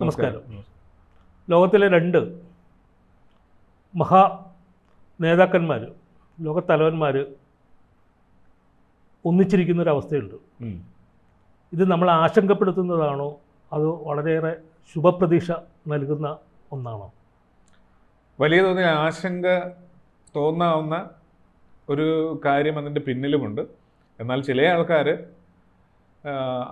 നമസ്കാരം. ലോകത്തിലെ രണ്ട് മഹാ നേതാക്കന്മാർ ലോകത്തലവന്മാർ ഒന്നിച്ചിരിക്കുന്ന ഒരു അവസ്ഥയുണ്ട് ഇത് നമ്മൾ ആശങ്കപ്പെടുത്തുന്നതാണോ? അത് വളരെയേറെ ശുഭപ്രതീക്ഷ നൽകുന്ന ഒന്നാണോ? വലിയ തോതിൽ ആശങ്ക തോന്നാവുന്ന ഒരു കാര്യം അതിന്റെ പിന്നിലുമുണ്ട്. എന്നാൽ ചില ആൾക്കാർ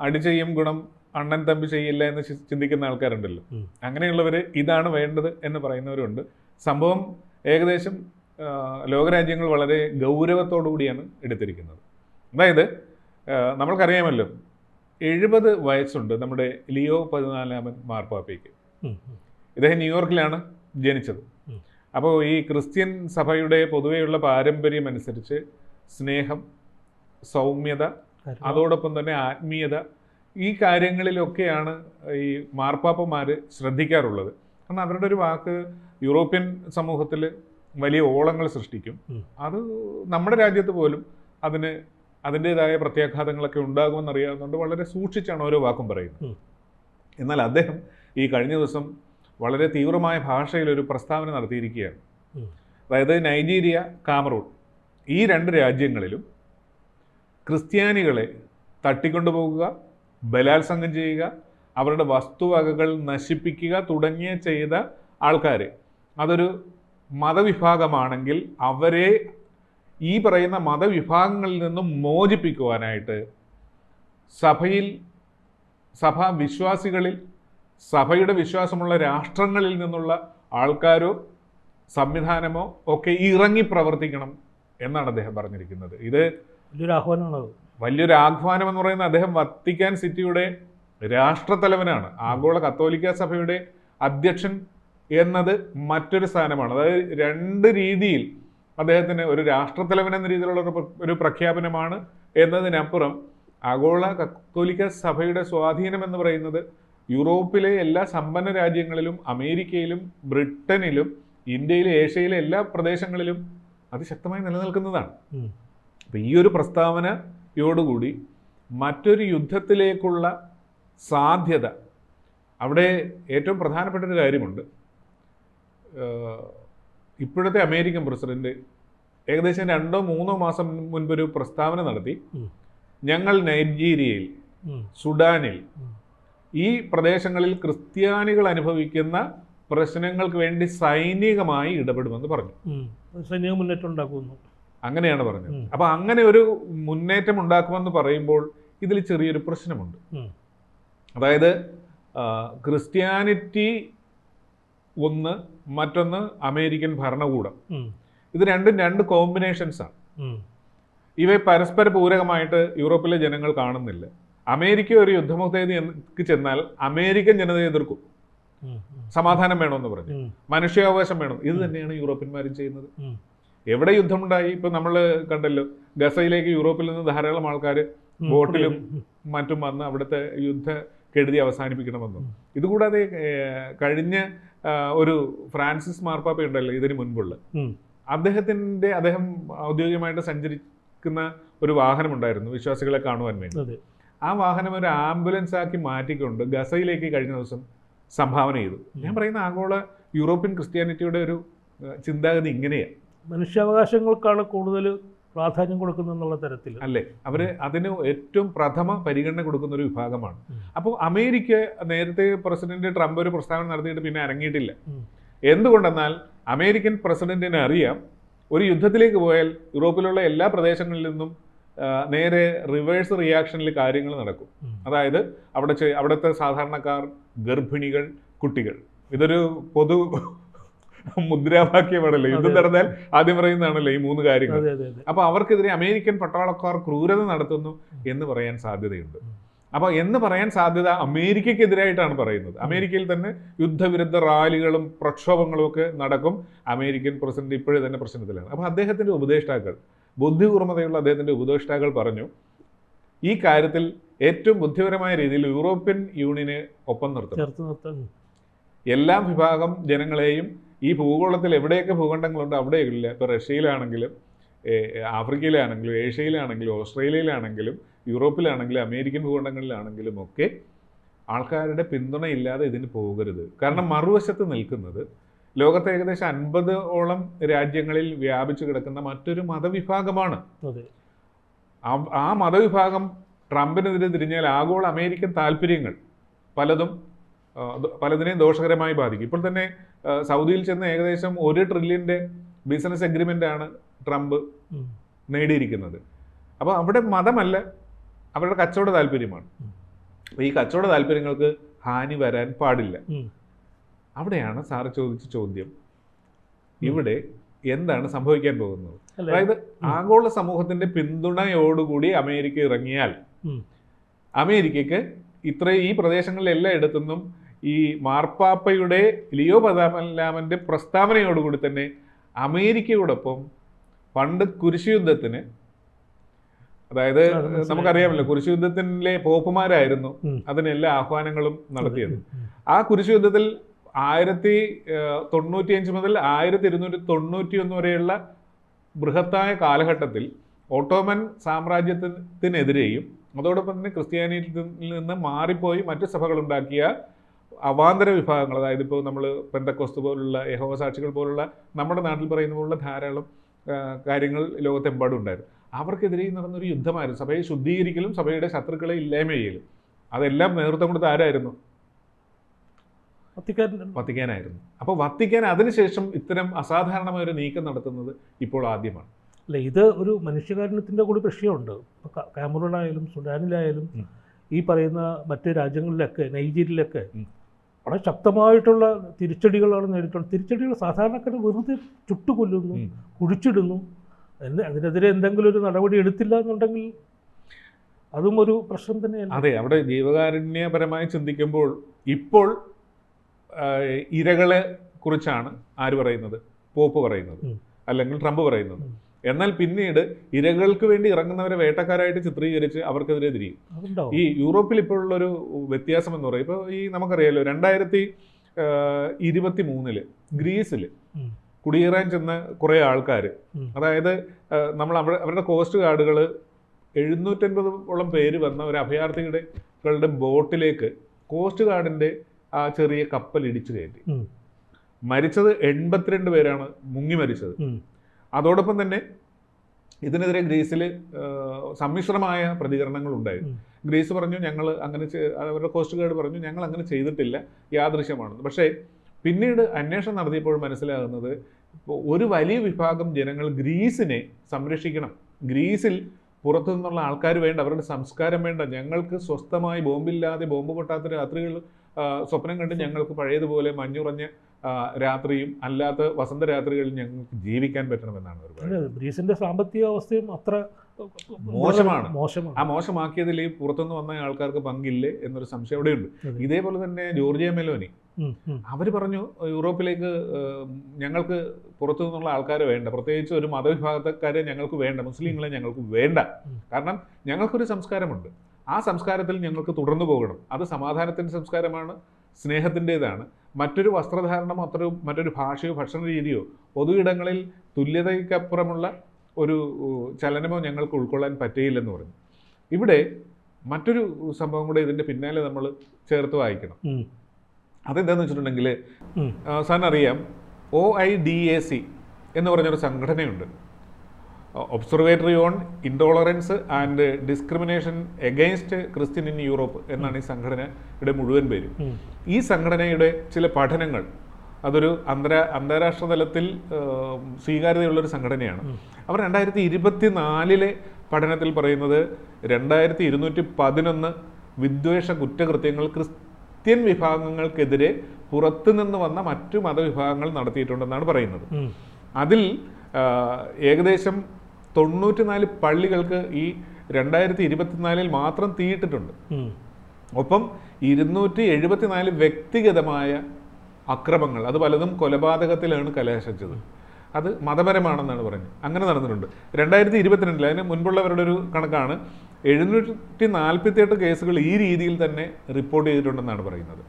അടിചെയ്യും ഗുണം അണ്ണൻ തമ്പി ചെയ്യില്ല എന്ന് ചിന്തിക്കുന്ന ആൾക്കാരുണ്ടല്ലോ. അങ്ങനെയുള്ളവർ ഇതാണ് വേണ്ടത് എന്ന് പറയുന്നവരുണ്ട്. സംഭവം ഏകദേശം ലോകരാജ്യങ്ങൾ വളരെ ഗൗരവത്തോടു കൂടിയാണ് എടുത്തിരിക്കുന്നത്. അതായത് നമ്മൾക്കറിയാമല്ലോ എഴുപത് വയസ്സുണ്ട് നമ്മുടെ ലിയോ പതിനാലാമൻ മാർപ്പാപ്പയ്ക്ക്. ഇദ്ദേഹം ന്യൂയോർക്കിലാണ് ജനിച്ചത്. അപ്പോൾ ഈ ക്രിസ്ത്യൻ സഭയുടെ പൊതുവെയുള്ള പാരമ്പര്യം അനുസരിച്ച് സ്നേഹം സൗമ്യത അതോടൊപ്പം തന്നെ ആത്മീയത ഈ കാര്യങ്ങളിലൊക്കെയാണ് ഈ മാർപ്പാപ്പമാർ ശ്രദ്ധിക്കാറുള്ളത്. കാരണം അവരുടെ ഒരു വാക്ക് യൂറോപ്യൻ സമൂഹത്തിൽ വലിയ ഓളങ്ങൾ സൃഷ്ടിക്കും. അത് നമ്മുടെ രാജ്യത്ത് പോലും അതിന് അതിന്റെതായ പ്രത്യാഘാതങ്ങളൊക്കെ ഉണ്ടാകുമെന്ന് അറിയാവുന്നതുകൊണ്ട് വളരെ സൂക്ഷിച്ചാണ് ഓരോ വാക്കും പറയുന്നത്. എന്നാൽ അദ്ദേഹം ഈ കഴിഞ്ഞ ദിവസം വളരെ തീവ്രമായ ഭാഷയിൽ ഒരു പ്രസ്താവന നടത്തിയിരിക്കുകയാണ്. അതായത് നൈജീരിയ കാമറൂൺ ഈ രണ്ട് രാജ്യങ്ങളിലും ക്രിസ്ത്യാനികളെ തട്ടിക്കൊണ്ടുപോകുക ബലാത്സംഗം ചെയ്യുക അവരുടെ വസ്തുവകകൾ നശിപ്പിക്കുക തുടങ്ങിയ ചെയ്ത ആൾക്കാർ അതൊരു മതവിഭാഗമാണെങ്കിൽ അവരെ ഈ പറയുന്ന മതവിഭാഗങ്ങളിൽ നിന്നും മോചിപ്പിക്കുവാനായിട്ട് സഭയിൽ സഭാ വിശ്വാസികളിൽ സഭയുടെ വിശ്വാസമുള്ള രാഷ്ട്രങ്ങളിൽ നിന്നുള്ള ആൾക്കാരോ സംവിധാനമോ ഒക്കെ ഇറങ്ങി പ്രവർത്തിക്കണം എന്നാണ് അദ്ദേഹം പറഞ്ഞിരിക്കുന്നത്. ഇത് വലിയൊരു ആഹ്വാനമാണത്. വലിയൊരു ആഹ്വാനം എന്ന് പറയുന്നത് അദ്ദേഹം വത്തിക്കാൻ സിറ്റിയുടെ രാഷ്ട്രത്തലവനാണ്. ആഗോള കത്തോലിക്ക സഭയുടെ അധ്യക്ഷൻ എന്നത് മറ്റൊരു സ്ഥാനമാണ്. അതായത് രണ്ട് രീതിയിൽ അദ്ദേഹത്തിന് ഒരു രാഷ്ട്രത്തലവൻ എന്ന രീതിയിലുള്ള ഒരു പ്രഖ്യാപനമാണ് എന്നതിനപ്പുറം ആഗോള കത്തോലിക്ക സഭയുടെ സ്വാധീനം എന്ന് പറയുന്നത് യൂറോപ്പിലെ എല്ലാ സമ്പന്ന രാജ്യങ്ങളിലും അമേരിക്കയിലും ബ്രിട്ടനിലും ഇന്ത്യയിലെ ഏഷ്യയിലെ എല്ലാ പ്രദേശങ്ങളിലും അതിശക്തമായി നിലനിൽക്കുന്നതാണ്. അപ്പൊ ഈ ഒരു പ്രസ്താവനയോടുകൂടി മറ്റൊരു യുദ്ധത്തിലേക്കുള്ള സാധ്യത. അവിടെ ഏറ്റവും പ്രധാനപ്പെട്ട ഒരു കാര്യമുണ്ട്. ഇപ്പോഴത്തെ അമേരിക്കൻ പ്രസിഡന്റ് ഏകദേശം രണ്ടോ മൂന്നോ മാസം മുൻപൊരു പ്രസ്താവന നടത്തി. ഞങ്ങൾ നൈജീരിയയിൽ സുഡാനിൽ ഈ പ്രദേശങ്ങളിൽ ക്രിസ്ത്യാനികൾ അനുഭവിക്കുന്ന പ്രശ്നങ്ങൾക്ക് വേണ്ടി സൈനികമായി ഇടപെടുമെന്ന് പറഞ്ഞു. സൈനിക മുന്നേറ്റം ഉണ്ടാക്കുന്നു. അങ്ങനെയാണ് പറഞ്ഞത്. അപ്പൊ അങ്ങനെ ഒരു മുന്നേറ്റം ഉണ്ടാക്കുമെന്ന് പറയുമ്പോൾ ഇതിൽ ചെറിയൊരു പ്രശ്നമുണ്ട്. അതായത് ക്രിസ്ത്യാനിറ്റി ഒന്ന് മറ്റൊന്ന് അമേരിക്കൻ ഭരണകൂടം. ഇത് രണ്ടും രണ്ട് കോമ്പിനേഷൻസ് ആണ്. ഇവ ഇവയെ പരസ്പര പൂരകമായിട്ട് യൂറോപ്പിലെ ജനങ്ങൾ കാണുന്നില്ല. അമേരിക്ക ഒരു യുദ്ധമുഖത്തേക്ക് ചെന്നാൽ അമേരിക്കൻ ജനതയെ എതിർക്കും. സമാധാനം വേണമെന്ന് പറഞ്ഞു. മനുഷ്യാവകാശം വേണം. ഇത് തന്നെയാണ് യൂറോപ്യന്മാരും ചെയ്യുന്നത്. എവിടെ യുദ്ധമുണ്ടായി? ഇപ്പൊ നമ്മൾ കണ്ടല്ലോ ഗസയിലേക്ക് യൂറോപ്പിൽ നിന്ന് ധാരാളം ആൾക്കാർ. ബോട്ടിലും മറ്റും വന്ന് അവിടുത്തെ യുദ്ധ കെടുതി അവസാനിപ്പിക്കണമെന്നും. ഇതുകൂടാതെ കഴിഞ്ഞ ഒരു ഫ്രാൻസിസ് മാർപ്പാപ്പ ഉണ്ടല്ലോ ഇതിന് മുൻപുള്ള. അദ്ദേഹത്തിന്റെ അദ്ദേഹം ഔദ്യോഗികമായിട്ട് സഞ്ചരിക്കുന്ന ഒരു വാഹനം ഉണ്ടായിരുന്നു വിശ്വാസികളെ കാണുവാൻ വേണ്ടി. ആ വാഹനം ഒരു ആംബുലൻസ് ആക്കി മാറ്റിക്കൊണ്ട് ഗസയിലേക്ക് കഴിഞ്ഞ ദിവസം സംഭാവന ചെയ്തു. ഞാൻ പറയുന്ന ആഗോള യൂറോപ്യൻ ക്രിസ്ത്യാനിറ്റിയുടെ ഒരു ചിന്താഗതി ഇങ്ങനെയാണ് മനുഷ്യാവകാശങ്ങൾക്കാണ് കൂടുതൽ പ്രാധാന്യം കൊടുക്കുന്നതെന്നുള്ള തരത്തിൽ. അല്ലേ? അവർ അതിന് ഏറ്റവും പ്രഥമ പരിഗണന കൊടുക്കുന്ന ഒരു വിഭാഗമാണ്. അപ്പോൾ അമേരിക്ക നേരത്തെ പ്രസിഡന്റ് ട്രംപ് ഒരു പ്രസ്താവന നടത്തിയിട്ട് പിന്നെ ഇറങ്ങിയിട്ടില്ല. എന്തുകൊണ്ടെന്നാൽ അമേരിക്കൻ പ്രസിഡന്റിനെ അറിയാം ഒരു യുദ്ധത്തിലേക്ക് പോയാൽ യൂറോപ്പിലുള്ള എല്ലാ പ്രദേശങ്ങളിൽ നിന്നും നേരെ റിവേഴ്സ് റിയാക്ഷനിൽ കാര്യങ്ങൾ നടക്കും. അതായത് അവിടെ അവിടുത്തെ സാധാരണക്കാർ ഗർഭിണികൾ കുട്ടികൾ. ഇതൊരു പൊതു മുദ്രാവാക്യമാണല്ലോ? യുദ്ധം. നടന്നാൽ ആദ്യം പറയുന്നതാണല്ലോ ഈ മൂന്ന് കാര്യങ്ങൾ. അപ്പൊ അവർക്കെതിരെ അമേരിക്കൻ പട്ടാളക്കാർ ക്രൂരത നടത്തുന്നു എന്ന് പറയാൻ സാധ്യതയുണ്ട്. അപ്പൊ എന്ന് പറയാൻ സാധ്യത അമേരിക്കക്കെതിരായിട്ടാണ് പറയുന്നത്. അമേരിക്കയിൽ തന്നെ യുദ്ധവിരുദ്ധ റാലികളും പ്രക്ഷോഭങ്ങളും ഒക്കെ നടക്കും. അമേരിക്കൻ പ്രസിഡന്റ് ഇപ്പോഴേ തന്നെ പ്രശ്നത്തിലാണ്. അപ്പൊ അദ്ദേഹത്തിന്റെ ഉപദേഷ്ടാക്കൾ ബുദ്ധികൂർമ്മതയുള്ള അദ്ദേഹത്തിന്റെ ഉപദേഷ്ടാക്കൾ പറഞ്ഞു ഈ കാര്യത്തിൽ ഏറ്റവും ബുദ്ധിപരമായ രീതിയിൽ യൂറോപ്യൻ യൂണിയനെ ഒപ്പം നിർത്തും എല്ലാ വിഭാഗം ജനങ്ങളെയും ഈ ഭൂഗോളത്തിൽ എവിടെയൊക്കെ ഭൂഖണ്ഡങ്ങളുണ്ട് അവിടെയില്ല. ഇപ്പോൾ റഷ്യയിലാണെങ്കിലും ആഫ്രിക്കയിലാണെങ്കിലും ഏഷ്യയിലാണെങ്കിലും ഓസ്ട്രേലിയയിലാണെങ്കിലും യൂറോപ്പിലാണെങ്കിലും അമേരിക്കൻ ഭൂഖണ്ഡങ്ങളിലാണെങ്കിലും ഒക്കെ ആൾക്കാരുടെ പിന്തുണയില്ലാതെ ഇതിന് പോകരുത്. കാരണം മറുവശത്ത് നിൽക്കുന്നത് ലോകത്തെ ഏകദേശം അൻപതോളം രാജ്യങ്ങളിൽ വ്യാപിച്ചു കിടക്കുന്ന മറ്റൊരു മതവിഭാഗമാണ്. ആ- മതവിഭാഗം ട്രംപിനെതിരെ തിരിഞ്ഞാൽ ആഗോള അമേരിക്കൻ താല്പര്യങ്ങൾ പലതും പലതിനെയും ദോഷകരമായി ബാധിക്കും. ഇപ്പോൾ തന്നെ സൗദിയിൽ ചെന്ന് ഏകദേശം ഒരു ട്രില്യന്റെ ബിസിനസ് അഗ്രിമെന്റ് ആണ് ട്രംപ് നേടിയിരിക്കുന്നത്. അപ്പോൾ അവിടെ മതമല്ല അവരുടെ കച്ചവട താല്പര്യമാണ്. ഈ കച്ചവട താല്പര്യങ്ങൾക്ക് ഹാനി വരാൻ പാടില്ല. അവിടെയാണ് സാറ് ചോദിച്ച ചോദ്യം. ഇവിടെ എന്താണ് സംഭവിക്കാൻ പോകുന്നത്? അതായത് ആഗോള സമൂഹത്തിന്റെ പിന്തുണയോടുകൂടി അമേരിക്ക ഇറങ്ങിയാൽ അമേരിക്കക്ക് ഇത്രയും ഇത്ര ഈ പ്രദേശങ്ങളിൽ എല്ലായിടത്തുനിന്നും ഈ മാർപ്പാപ്പയുടെ ലിയോ പതാമല്ലാമന്റെ പ്രസ്താവനയോടുകൂടി തന്നെ അമേരിക്കയോടൊപ്പം പണ്ട് കുരിശുയുദ്ധത്തിന് അതായത്. നമുക്കറിയാമല്ലോ കുരിശുയുദ്ധത്തിലെ പോപ്പുമാരായിരുന്നു അതിനെല്ലാ അതിന് ആഹ്വാനങ്ങളും നടത്തിയത്. ആ കുരിശുയുദ്ധത്തിൽ ആയിരത്തി തൊണ്ണൂറ്റിയഞ്ച് മുതൽ ആയിരത്തി ഇരുന്നൂറ്റി തൊണ്ണൂറ്റി ഒന്ന് വരെയുള്ള ബൃഹത്തായ കാലഘട്ടത്തിൽ ഓട്ടോമൻ സാമ്രാജ്യത്തിനെതിരെയും അതോടൊപ്പം തന്നെ ക്രിസ്ത്യാനിറ്റിയിൽ നിന്ന് മാറിപ്പോയി മറ്റു സഭകളുണ്ടാക്കിയ അവാന്തര വിഭാഗങ്ങൾ അതായത് ഇപ്പോൾ നമ്മൾ പെന്തക്കോസ്തു പോലുള്ള യഹോവ സാക്ഷികൾ പോലുള്ള നമ്മുടെ നാട്ടിൽ പറയുന്ന പോലുള്ള ധാരാളം കാര്യങ്ങൾ ലോകത്തെമ്പാടും ഉണ്ടായിരുന്നു. അവർക്കെതിരെ നടന്നൊരു യുദ്ധമായിരുന്നു. സഭയെ ശുദ്ധീകരിക്കലും സഭയുടെ ശത്രുക്കളെ ഇല്ലായ്മ ചെയ്യലും. അതെല്ലാം നേതൃത്വം കൊടുത്ത ആരായിരുന്നു? വത്തിക്കാനായിരുന്നു. അപ്പോൾ വത്തിക്കാൻ അതിനുശേഷം ഇത്തരം അസാധാരണമായ ഒരു നീക്കം നടത്തുന്നത് ഇപ്പോൾ ആദ്യമാണ്. അല്ല ഇത് ഒരു മനുഷ്യകാരുണ്യത്തിന്റെ കൂടി പ്രശ്നമുണ്ട്. ഇപ്പോൾ കാമറൂണായാലും സുഡാനിലായാലും ഈ പറയുന്ന മറ്റ് രാജ്യങ്ങളിലൊക്കെ നൈജീരിയയിലൊക്കെ. വളരെ ശക്തമായിട്ടുള്ള തിരിച്ചടികളാണ് നേരിട്ടുള്ളത് തിരിച്ചടികൾ സാധാരണക്കാരെ വെറുതെ ചുട്ടുകൊല്ലുന്നു. കുഴിച്ചിടുന്നു. എന്ന് അതിനെതിരെ എന്തെങ്കിലും ഒരു നടപടി എടുത്തില്ല എന്നുണ്ടെങ്കിൽ അതും ഒരു പ്രശ്നം തന്നെയാണ് അതെ അവിടെ ജീവകാരുണ്യപരമായി ചിന്തിക്കുമ്പോൾ ഇപ്പോൾ ഇരകളെ കുറിച്ചാണ് ആര് പറയുന്നത്? പോപ്പ് പറയുന്നത്. അല്ലെങ്കിൽ ട്രംപ് പറയുന്നത്. എന്നാൽ പിന്നീട് ഇരകൾക്ക് വേണ്ടി ഇറങ്ങുന്നവരെ വേട്ടക്കാരായിട്ട് ചിത്രീകരിച്ച് അവർക്കെതിരെ തിരിയും. ഈ യൂറോപ്പിൽ ഇപ്പോഴുള്ളൊരു വ്യത്യാസം എന്ന് പറയും ഇപ്പോൾ ഈ നമുക്കറിയാലോ രണ്ടായിരത്തി ഇരുപത്തി മൂന്നിൽ ഗ്രീസിൽ കുടിയേറാൻ ചെന്ന കുറേ ആൾക്കാർ അതായത് നമ്മൾ അവ- അവരുടെ കോസ്റ്റ് ഗാർഡുകൾ എഴുന്നൂറ്റൻപതോളം പേര് വന്ന ഒരു അഭയാർത്ഥികളുടെ ബോട്ടിലേക്ക് കോസ്റ്റ് ഗാർഡിന്റെ ആ ചെറിയ കപ്പൽ ഇടിച്ചു കയറ്റി. മരിച്ചത് എൺപത്തിരണ്ട് പേരാണ് മുങ്ങി മരിച്ചത്. അതോടൊപ്പം തന്നെ ഇതിനെതിരെ ഗ്രീസിൽ സമ്മിശ്രമായ പ്രതികരണങ്ങൾ ഉണ്ടായി ഗ്രീസ് പറഞ്ഞു ഞങ്ങൾ അങ്ങനെ അവരുടെ കോസ്റ്റ് ഗാർഡ് പറഞ്ഞു ഞങ്ങൾ അങ്ങനെ ചെയ്തിട്ടില്ല. യാദൃശ്യമാണെന്ന് പക്ഷേ പിന്നീട് അന്വേഷണം നടത്തിയപ്പോൾ മനസ്സിലാകുന്നത് ഒരു വലിയ വിഭാഗം ജനങ്ങൾ ഗ്രീസിനെ സംരക്ഷിക്കണം. ഗ്രീസിൽ പുറത്തു നിന്നുള്ള ആൾക്കാർ വേണ്ട അവരുടെ സംസ്കാരം വേണ്ട. ഞങ്ങൾക്ക് സ്വസ്ഥമായി ബോംബില്ലാതെ ബോംബ് പൊട്ടാത്ത രാത്രികൾ സ്വപ്നം കണ്ട് ഞങ്ങൾക്ക് പഴയതുപോലെ മഞ്ഞുറഞ്ഞ രാത്രിയും അല്ലാത്ത വസന്ത രാത്രികളിൽ ഞങ്ങൾക്ക് ജീവിക്കാൻ പറ്റണമെന്നാണ് അവർ ഗ്രീസിന്റെ സാമ്പത്തിക അവസ്ഥയും അത്ര മോശമാണ്. മോശമാണ്. ആ മോശമാക്കിയതിൽ ഈ പുറത്തുനിന്ന് വന്ന ആൾക്കാർക്ക് പങ്കില്ലേ എന്നൊരു സംശയം അവിടെയുണ്ട്. ഇതേപോലെ തന്നെ ജോർജിയ മെലോനി. അവർ പറഞ്ഞു യൂറോപ്പിലേക്ക് ഞങ്ങൾക്ക് പുറത്തു നിന്നുള്ള ആൾക്കാരെ വേണ്ട. പ്രത്യേകിച്ച് ഒരു മതവിഭാഗക്കാരെ ഞങ്ങൾക്ക് വേണ്ട. മുസ്ലിങ്ങളെ ഞങ്ങൾക്ക് വേണ്ട. കാരണം ഞങ്ങൾക്കൊരു സംസ്കാരമുണ്ട്. ആ സംസ്കാരത്തിൽ ഞങ്ങൾക്ക് തുടർന്നു പോകണം. അത് സമാധാനത്തിന്റെ സംസ്കാരമാണ് സ്നേഹത്തിന്റെതാണ്. മറ്റൊരു വസ്ത്രധാരണമോ അത്ര മറ്റൊരു ഭാഷയോ ഭക്ഷണ രീതിയോ പൊതു ഇടങ്ങളിൽ തുല്യതയ്ക്കപ്പുറമുള്ള ഒരു ചലനമോ ഞങ്ങൾക്ക് ഉൾക്കൊള്ളാൻ പറ്റിയില്ലെന്ന് പറഞ്ഞു. ഇവിടെ മറ്റൊരു സംഭവം കൂടെ ഇതിന്റെ പിന്നാലെ നമ്മൾ ചേർത്ത് വായിക്കണം. അതെന്താന്ന് വെച്ചിട്ടുണ്ടെങ്കിൽ സാറിനറിയാം അറിയാം O I D A C എന്ന് പറഞ്ഞൊരു സംഘടനയുണ്ട്. Observatory on intolerance and discrimination against Christian in Europe എന്നാണ് ഈ സംഘടനയുടെ മുഴുവൻ പേര്. ഈ സംഘടനയുടെ ചില പഠനങ്ങൾ അതൊരു അന്തരാ അന്താരാഷ്ട്ര തലത്തിൽ സ്വീകാര്യതയുള്ളൊരു സംഘടനയാണ്. അവർ രണ്ടായിരത്തി ഇരുപത്തി നാലിലെ പഠനത്തിൽ പറയുന്നത് രണ്ടായിരത്തി ഇരുന്നൂറ്റി പതിനൊന്ന് വിദ്വേഷ കുറ്റകൃത്യങ്ങൾ ക്രിസ്ത്യൻ വിഭാഗങ്ങൾക്കെതിരെ പുറത്തുനിന്ന് വന്ന മറ്റു മതവിഭാഗങ്ങൾ നടത്തിയിട്ടുണ്ടെന്നാണ് പറയുന്നത്. അതിൽ ഏകദേശം തൊണ്ണൂറ്റിനാല് പള്ളികൾക്ക് ഈ രണ്ടായിരത്തി ഇരുപത്തിനാലിൽ മാത്രം തീയിട്ടിട്ടുണ്ട്. ഒപ്പം ഇരുന്നൂറ്റി എഴുപത്തിനാല് വ്യക്തിഗതമായ അക്രമങ്ങൾ അത് പലതും കൊലപാതകത്തിലാണ് കലാശിച്ചത് അത് മതപരമാണെന്നാണ് പറഞ്ഞത്. അങ്ങനെ നടന്നിട്ടുണ്ട്. രണ്ടായിരത്തി ഇരുപത്തിരണ്ടിൽ അതിന് മുൻപുള്ളവരുടെ ഒരു കണക്കാണ് എഴുന്നൂറ്റി നാൽപ്പത്തി എട്ട് കേസുകൾ ഈ രീതിയിൽ തന്നെ റിപ്പോർട്ട് ചെയ്തിട്ടുണ്ടെന്നാണ് പറയുന്നത്.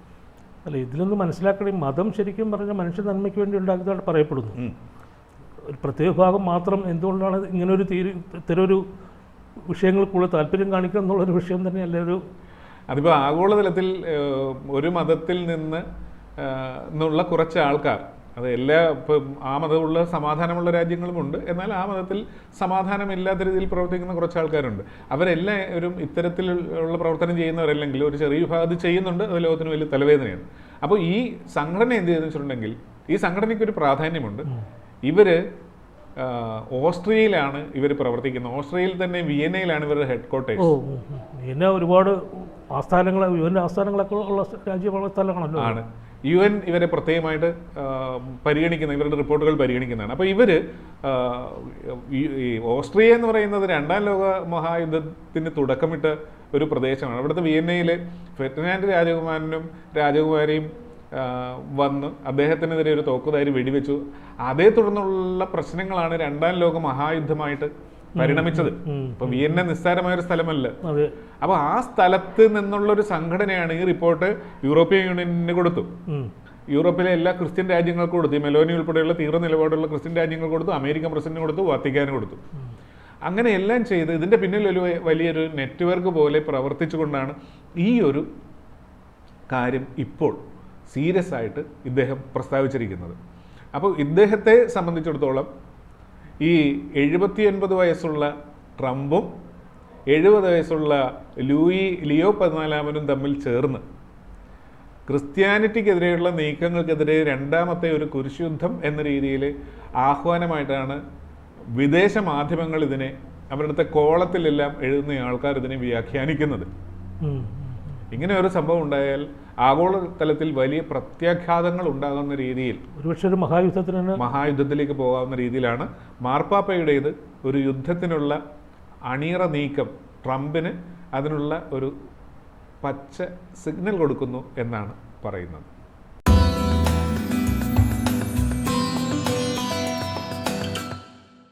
അല്ല ഇതിലൊന്ന് മനസ്സിലാക്കണേ മതം ശരിക്കും പറഞ്ഞാൽ മനുഷ്യ നന്മയ്ക്ക് വേണ്ടി ഉണ്ടാക്കുന്നതായിട്ട് പറയപ്പെടുന്നു. ഒരു പ്രത്യേക ഭാഗം മാത്രം എന്തുകൊണ്ടാണ് ഇങ്ങനൊരു തീരു ഒരു വിഷയങ്ങൾ കൂടുതൽ താല്പര്യം കാണിക്കുക എന്നുള്ളൊരു വിഷയം തന്നെയല്ല ഒരു അതിപ്പോൾ ആഗോളതലത്തിൽ ഒരു മതത്തിൽ നിന്ന് എന്നുള്ള നിന്നുള്ള കുറച്ച് ആൾക്കാർ അത് എല്ലാ ഇപ്പം ആ മതമുള്ള സമാധാനമുള്ള രാജ്യങ്ങളുമുണ്ട് എന്നാൽ ആ മതത്തിൽ സമാധാനമില്ലാത്ത രീതിയിൽ പ്രവർത്തിക്കുന്ന കുറച്ച് ആൾക്കാരുണ്ട്. അവരെല്ലാവരും ഇത്തരത്തിലുള്ള പ്രവർത്തനം ചെയ്യുന്നവരല്ലെങ്കിൽ ഒരു ചെറിയ വിഭാഗം ചെയ്യുന്നുണ്ട്. അത് ലോകത്തിന് വലിയ തലവേദനയാണ്. അപ്പോൾ ഈ സംഘടന എന്ത് ചെയ്തെന്ന് വെച്ചിട്ടുണ്ടെങ്കിൽ ഈ സംഘടനയ്ക്ക് ഒരു പ്രാധാന്യമുണ്ട് ഇവർ ആ, ഓസ്ട്രിയയിലാണ് ഇവർ പ്രവർത്തിക്കുന്നത്. ഓസ്ട്രിയയിൽ തന്നെ വിയന്നയിലാണ് ഇവരുടെ ഹെഡ് ക്വാർട്ടേഴ്സ് ഒരുപാട് ആസ്ഥാനങ്ങൾ യു എൻ ആസ്ഥാനങ്ങളൊക്കെ ഉള്ള രാജ്യമുള്ള സ്ഥലങ്ങളല്ലോ? ആണ്. യു എൻ ഇവരെ പ്രത്യേകമായിട്ട് പരിഗണിക്കുന്ന ഇവരുടെ റിപ്പോർട്ടുകൾ പരിഗണിക്കുന്നതാണ്. അപ്പോൾ ഇവർ ഈ ഓസ്ട്രിയ എന്ന് പറയുന്നത് രണ്ടാം ലോക മഹായുദ്ധത്തിന് തുടക്കമിട്ട ഒരു പ്രദേശമാണ്. അവിടുത്തെ വിയന്നയിൽ ഫെർഡിനാൻഡ് രാജകുമാരനും രാജകുമാരിയും വന്ന് അദ്ദേഹത്തിനെതിരെ ഒരു തോക്കുധാരി വെടിവെച്ചു. അതേ തുടർന്നുള്ള പ്രശ്നങ്ങളാണ് രണ്ടാം ലോക മഹായുദ്ധമായിട്ട് പരിണമിച്ചത്. ഇപ്പൊ വിയന്ന നിസ്സാരമായ ഒരു സ്ഥലമല്ല. അപ്പൊ ആ സ്ഥലത്ത് നിന്നുള്ള ഒരു സംഘടനയാണ് ഈ റിപ്പോർട്ട് യൂറോപ്യൻ യൂണിയനിന് കൊടുത്തു. യൂറോപ്പിലെ എല്ലാ ക്രിസ്ത്യൻ രാജ്യങ്ങൾക്കും കൊടുത്തു. മെലോനി ഉൾപ്പെടെയുള്ള തീവ്ര നിലപാടുള്ള ക്രിസ്ത്യൻ രാജ്യങ്ങൾ കൊടുത്തു. അമേരിക്കൻ പ്രസിഡന്റ് കൊടുത്തു. വത്തിക്കാനും കൊടുത്തു. അങ്ങനെ എല്ലാം ചെയ്ത് ഇതിന്റെ പിന്നിൽ ഒരു വലിയൊരു നെറ്റ്വർക്ക് പോലെ പ്രവർത്തിച്ചുകൊണ്ടാണ് ഈ ഒരു കാര്യം ഇപ്പോൾ സീരിയസ് ആയിട്ട് ഇദ്ദേഹം പ്രസ്താവിച്ചിരിക്കുന്നത്. അപ്പോൾ ഇദ്ദേഹത്തെ സംബന്ധിച്ചിടത്തോളം ഈ എഴുപത്തി ഒൻപത് വയസ്സുള്ള ട്രംപും എഴുപത് വയസ്സുള്ള ലൂയി ലിയോ പതിനാലാമനും തമ്മിൽ ചേർന്ന് ക്രിസ്ത്യാനിറ്റിക്കെതിരെയുള്ള നീക്കങ്ങൾക്കെതിരെ രണ്ടാമത്തെ ഒരു കുരിശുദ്ധം എന്ന രീതിയിൽ ആഹ്വാനമായിട്ടാണ് വിദേശ മാധ്യമങ്ങൾ ഇതിനെ അവരുടെ കോളത്തിലെല്ലാം എഴുതുന്ന ആൾക്കാർ ഇതിനെ വ്യാഖ്യാനിക്കുന്നത്. ഇങ്ങനെ ഒരു സംഭവം ഉണ്ടായാൽ ആഗോളതലത്തിൽ വലിയ പ്രത്യാഘാതങ്ങൾ ഉണ്ടാകുന്ന രീതിയിൽ ഒരുപക്ഷെ ഒരു മഹായുദ്ധത്തിന് മഹായുദ്ധത്തിലേക്ക് പോകാവുന്ന രീതിയിലാണ് മാർപ്പാപ്പയുടേത് ഒരു യുദ്ധത്തിനുള്ള അണിയറ നീക്കം ട്രംപിന് അതിനുള്ള ഒരു പച്ച സിഗ്നൽ കൊടുക്കുന്നു എന്നാണ് പറയുന്നത്.